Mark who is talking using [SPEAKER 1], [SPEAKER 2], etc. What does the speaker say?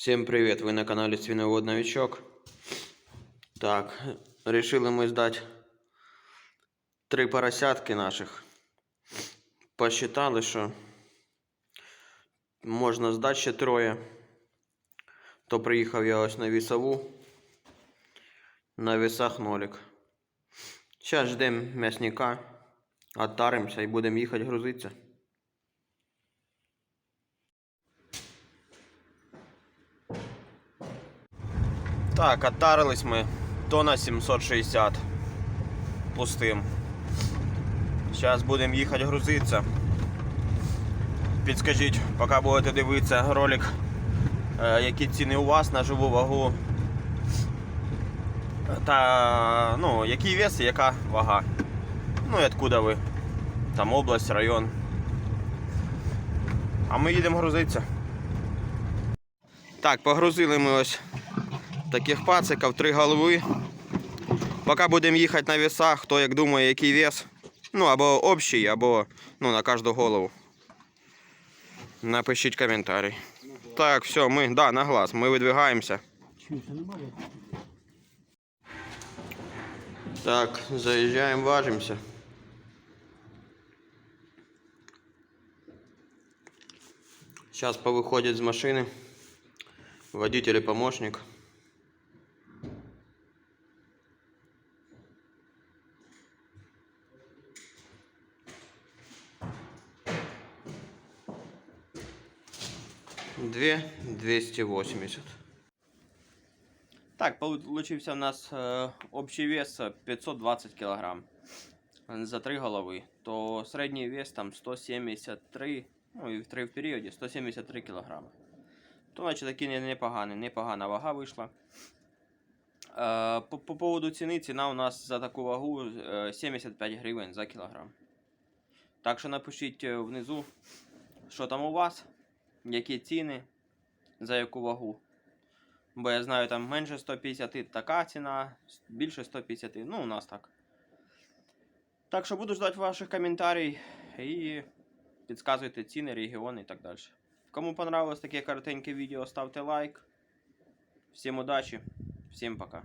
[SPEAKER 1] Всем привет! Вы на канале Свиновод Новичок. Так, решили мы сдать три поросятки наших. Посчитали, що можна здати ще троє. То приїхав я ось на вісову. На весах нолик. Зараз ждемо м'ясника, оттаримося і будемо їхати грузитися. Так, оттарились ми тона 760 пустим. Зараз будемо їхати грузитися. Підскажіть, поки будете дивитися ролик, е, які ціни у вас на живу вагу. Та ну, який вес і яка вага. Ну і откуда ви. Там область, район. А ми їдемо грузитися. Так, погрузили ми ось таких пациків, три голови. Поки будемо їхати на весах, хто як думає, який вес. Ну, або общий, або ну, на кожну голову. Напишіть коментарі. Так, все, ми, да, на глаз, ми видвигаємося. Так, заїжджаємо, важимося. Сейчас повыходит из машины водитель и помощник. Две 280. Так, получился у нас э, общий вес э, 520 килограмм за три голови. То середній вес там 173, ну і в три періоді 173 кілограми. То наче такий непоганий, непогана вага вийшла. Е, по, по поводу ціни, ціна у нас за таку вагу е, 75 гривень за кілограм. Так що напишіть е, внизу, що там у вас, які ціни, за яку вагу. Бо я знаю, там менше 150 така ціна, більше 150, ну у нас так. Так що буду ждать ваших коментарів і підказуйте ціни, регіони і так далі. Кому понравилось таке коротеньке відео, ставте лайк. Всім удачі, всім пока.